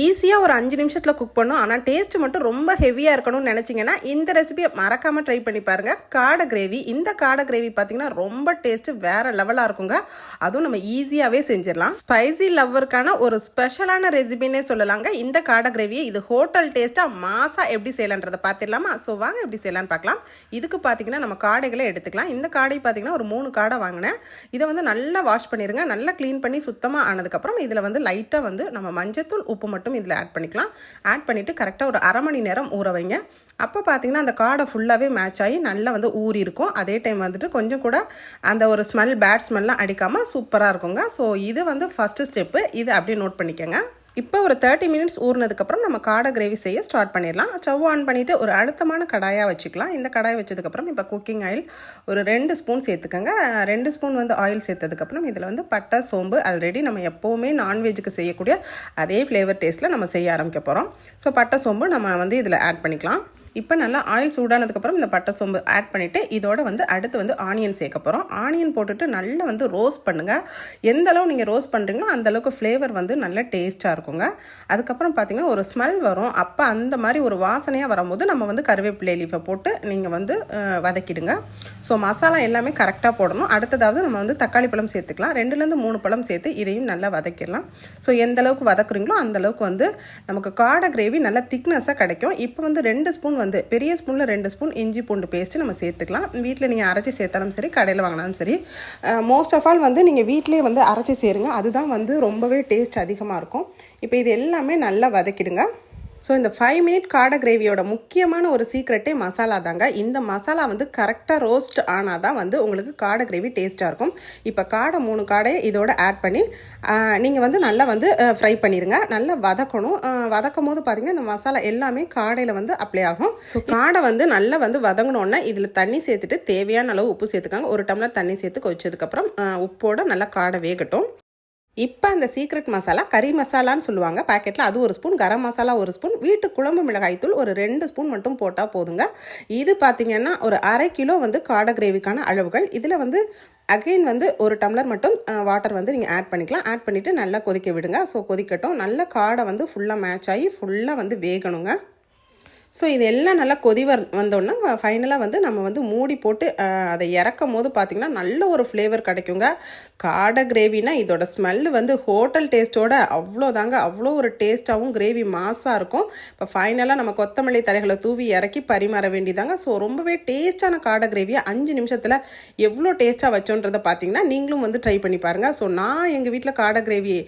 ஈஸியாக ஒரு அஞ்சு நிமிஷத்தில் குக் பண்ணும். ஆனால் டேஸ்ட் மட்டும் ரொம்ப ஹெவியாக இருக்கணும்னு நினச்சிங்கன்னா இந்த ரெசிபியை மறக்காமல் ட்ரை பண்ணி பாருங்கள் காடை கிரேவி இந்த காடை கிரேவி பார்த்தீங்கன்னா ரொம்ப டேஸ்ட்டு வேறு லெவலாக இருக்குங்க. அதுவும் நம்ம ஈஸியாகவே செஞ்சிடலாம். ஸ்பைசி லவ்வருக்கான ஒரு ஸ்பெஷலான ரெசிபின்னே சொல்லலாங்க. இந்த காடை கிரேவியை இது ஹோட்டல் டேஸ்ட்டாக மாசாக எப்படி செய்யலான்றதை பார்த்துடலாமா? ஸோ வாங்க எப்படி செய்யலான்னு பார்க்கலாம். இதுக்கு பார்த்தீங்கன்னா நம்ம காடைகளை எடுத்துக்கலாம். இந்த காடை பார்த்தீங்கன்னா ஒரு மூணு காடை வாங்கினேன். இதை வந்து நல்லா வாஷ் பண்ணிடுங்க நல்லா க்ளீன் பண்ணி சுத்தமாக ஆனதுக்கப்புறம் இதில் வந்து லைட்டாக வந்து நம்ம மஞ்சத்தூள் உப்பு மட்டும் மட்டும் இதில் ஆட் பண்ணிக்கலாம். ஆட் பண்ணிவிட்டு கரெக்டாக ஒரு அரை மணி நேரம் ஊற வைங்க. அப்போ பார்த்தீங்கன்னா அந்த காடை ஃபுல்லாகவே மேட்ச் ஆகி நல்லா வந்து ஊறி இருக்கும். அதே டைம் வந்துட்டு கொஞ்சம் கூட அந்த ஒரு ஸ்மெல் பேட் ஸ்மெல்லாம் அடிக்காமல் சூப்பராக இருக்குங்க. ஸோ இது வந்து ஃபஸ்ட்டு ஸ்டெப்பு இது அப்படியே நோட் பண்ணிக்கோங்க. இப்போ ஒரு தேர்ட்டி மினிட்ஸ் ஊறினதுக்கப்புறம் நம்ம காடை கிரேவி செய்ய ஸ்டார்ட் பண்ணிடலாம். ஸ்டவ் ஆன் பண்ணிவிட்டு ஒரு அழுத்தமான கடாயாக வச்சுக்கலாம். இந்த கடாய் வச்சதுக்கப்புறம் இப்போ குக்கிங் ஆயில் ஒரு ரெண்டு ஸ்பூன் சேர்த்துக்கோங்க. ரெண்டு ஸ்பூன் வந்து ஆயில் சேர்த்ததுக்கப்புறம் இதில் வந்து பட்டை சோம்பு ஆல்ரெடி நம்ம எப்போவுமே நான்வெஜ்ஜுக்கு செய்யக்கூடிய அதே ஃப்ளேவர் டேஸ்ட்டில் நம்ம செய்ய ஆரம்பிக்க போகிறோம் ஸோ பட்டை சோம்பு நம்ம வந்து இதில் ஆட் பண்ணிக்கலாம். இப்போ நல்லா ஆயில் சூடானதுக்கப்புறம் இந்த பட்டை சோம்பு ஆட் பண்ணிவிட்டு இதோட வந்து அடுத்து வந்து ஆனியன் சேர்க்க போகிறோம் ஆனியன் போட்டுட்டு நல்லா வந்து ரோஸ்ட் பண்ணுங்கள் எந்த அளவு நீங்கள் ரோஸ்ட் பண்ணுறீங்களோ அந்தளவுக்கு ஃப்ளேவர் வந்து நல்ல டேஸ்ட்டாக இருக்குங்க. அதுக்கப்புறம் பார்த்தீங்கன்னா ஒரு ஸ்மெல் வரும். அப்போ அந்த மாதிரி ஒரு வாசனையாக வரும்போது நம்ம வந்து கருவேப்பிலை லீஃபை போட்டு நீங்கள் வந்து வதக்கிடுங்க. ஸோ மசாலா எல்லாமே கரெக்டாக போடணும். அடுத்ததாவது நம்ம வந்து தக்காளி பழம் சேர்த்துக்கலாம். ரெண்டுலேருந்து மூணு பழம் சேர்த்து இதையும் நல்லா வதக்கிடலாம். ஸோ எந்த அளவுக்கு வதக்குறீங்களோ அந்தளவுக்கு வந்து நமக்கு காடை கிரேவி நல்லா திக்னஸாக கிடைக்கும். இப்போ வந்து ரெண்டு ஸ்பூன் வந்து பெரிய ஸ்பூனில் ரெண்டு ஸ்பூன் இஞ்சி பூண்டு பேஸ்ட்டு நம்ம சேர்த்துக்கலாம். வீட்டில் நீங்கள் அரைச்சி சேர்த்தாலும் சரி கடையில் வாங்கினாலும் சரி. மோஸ்ட் ஆஃப் ஆல் வந்து நீங்கள் வீட்டிலேயே வந்து அரைச்சி சேருங்க. அதுதான் வந்து ரொம்பவே டேஸ்ட் அதிகமாக இருக்கும். இப்போ இது எல்லாமே நல்லா வதக்கிடுங்க. ஸோ இந்த ஃபைவ் மினிட் காடை கிரேவியோட முக்கியமான ஒரு சீக்ரெட்டே மசாலா தாங்க. இந்த மசாலா வந்து கரெக்டாக ரோஸ்ட் ஆனால் தான் வந்து உங்களுக்கு காடை கிரேவி டேஸ்ட்டாக இருக்கும். இப்போ காடை மூணு காடையை இதோட ஆட் பண்ணி நீங்கள் வந்து நல்லா வந்து ஃப்ரை பண்ணிடுங்க நல்லா வதக்கணும். வதக்கும் போது பார்த்தீங்கன்னா இந்த மசாலா எல்லாமே காடையில் வந்து அப்ளை ஆகும். ஸோ காடை வந்து நல்லா வந்து வதங்கினோன்னே இதில் தண்ணி சேர்த்துட்டு தேவையான அளவு உப்பு சேர்த்துக்காங்க. ஒரு டம்ளர் தண்ணி சேர்த்து கொதிச்சதுக்கப்புறம் உப்போட நல்லா காடை வேகட்டும். இப்போ அந்த சீக்ரெட் மசாலா கறி மசாலான்னு சொல்லுவாங்க. பாக்கெட்டில் அது ஒரு ஸ்பூன் கரம் மசாலா ஒரு ஸ்பூன் வீட்டு குழம்பு மிளகாய்த்தூள் ஒரு ரெண்டு ஸ்பூன் மட்டும் போட்டால் போதுங்க. இது பார்த்தீங்கன்னா ஒரு அரை கிலோ வந்து காடை கிரேவிக்கான அளவுகள். இதில் வந்து அகைன் வந்து ஒரு டம்ளர் மட்டும் வாட்டர் வந்து நீங்கள் ஆட் பண்ணிக்கலாம். ஆட் பண்ணிவிட்டு நல்லா கொதிக்க விடுங்க. ஸோ கொதிக்கட்டும். நல்ல காடை வந்து ஃபுல்லாக மேட்ச் ஆகி ஃபுல்லாக வந்து வேகணுங்க. ஸோ இது எல்லாம் நல்லா கொதி வர் வந்தோடனே ஃபைனலாக வந்து நம்ம வந்து மூடி போட்டு அதை இறக்கும் போது பார்த்திங்கன்னா நல்ல ஒரு ஃப்ளேவர் கிடைக்குங்க. காடை கிரேவினா இதோட ஸ்மெல்லு வந்து ஹோட்டல் டேஸ்ட்டோட அவ்வளோதாங்க. அவ்வளோ ஒரு டேஸ்ட்டாகவும் கிரேவி மாஸாக இருக்கும். இப்போ ஃபைனலாக நம்ம கொத்தமல்லி தலைகளை தூவி இறக்கி பரிமாற வேண்டியதாங்க. ஸோ ரொம்பவே டேஸ்ட்டான காடை கிரேவியை அஞ்சு நிமிஷத்தில் எவ்வளோ டேஸ்ட்டாக வச்சோன்றதை பார்த்தீங்கன்னா நீங்களும் வந்து ட்ரை பண்ணி பாருங்கள் ஸோ நான் எங்கள் வீட்டில் காடை கிரேவி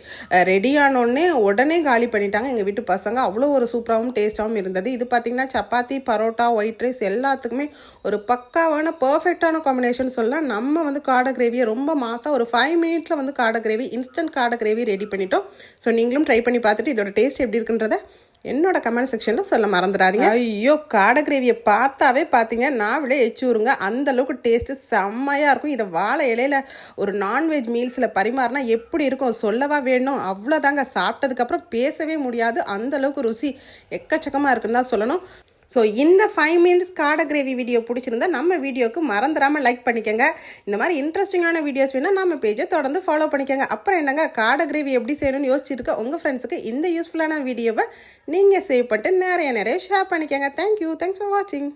ரெடி ஆனோடனே உடனே காலி பண்ணிட்டாங்க. எங்கள் வீட்டு பசங்க அவ்வளோ ஒரு சூப்பராகவும் டேஸ்ட்டாகவும் இருந்தது. இது பார்த்தீங்கன்னா சப்பாத்தி பரோட்டா ஒயிட் ரைஸ் எல்லாத்துக்குமே ஒரு பக்காவான பர்ஃபெக்டான காம்பினேஷன் சொல்லலாம் நம்ம வந்து காடை கிரேவியை ரொம்ப மாதம் ஒரு ஃபைவ் மினிட்ஸில் வந்து காடை கிரேவி இன்ஸ்டன்ட் காடை கிரேவி ரெடி பண்ணிட்டோம். ஸோ நீங்களும் ட்ரை பண்ணி பார்த்துட்டு இதோட டேஸ்ட் எப்படி இருக்குன்றதை என்னோட கமெண்ட் செக்ஷனில் சொல்ல மறந்துடாதீங்க. ஐயோ காடை கிரேவியை பார்த்தாவே பார்த்தீங்க நாவிலே எச்சூருங்க விடுங்க அந்தளவுக்கு டேஸ்ட்டு செம்மையாக இருக்கும். இதை வாழை இலையில ஒரு நான்வெஜ் மீல்ஸில் பரிமாறினா எப்படி இருக்கும்? சொல்லவா வேணும்? அவ்வளோதாங்க சாப்பிட்டதுக்கப்புறம் பேசவே முடியாது. அந்தளவுக்கு ருசி எக்கச்சக்கமாக இருக்குன்னு தான் சொல்லணும். ஸோ இந்த ஃபைவ் மினிட்ஸ் காடை கிரேவி வீடியோ பிடிச்சிருந்தா நம்ம வீடியோக்கு மறந்துடாமல் லைக் பண்ணிக்கோங்க. இந்த மாதிரி இன்ட்ரெஸ்டிங்கான வீடியோஸ் வேணால் நம்ம பேஜை தொடர்ந்து ஃபாலோ பண்ணிக்கோங்க. அப்புறம் என்னங்க காடை கிரேவி எப்படி செய்யணும்னு யோசிச்சிருக்க உங்கள் ஃப்ரெண்ட்ஸுக்கு இந்த யூஸ்ஃபுல்லான வீடியோவை நீங்கள் சேவ் பண்ணிட்டு நிறைய நிறைய ஷேர் பண்ணிக்கோங்க. தேங்க்யூ தேங்க்ஸ் ஃபார் வாட்சிங்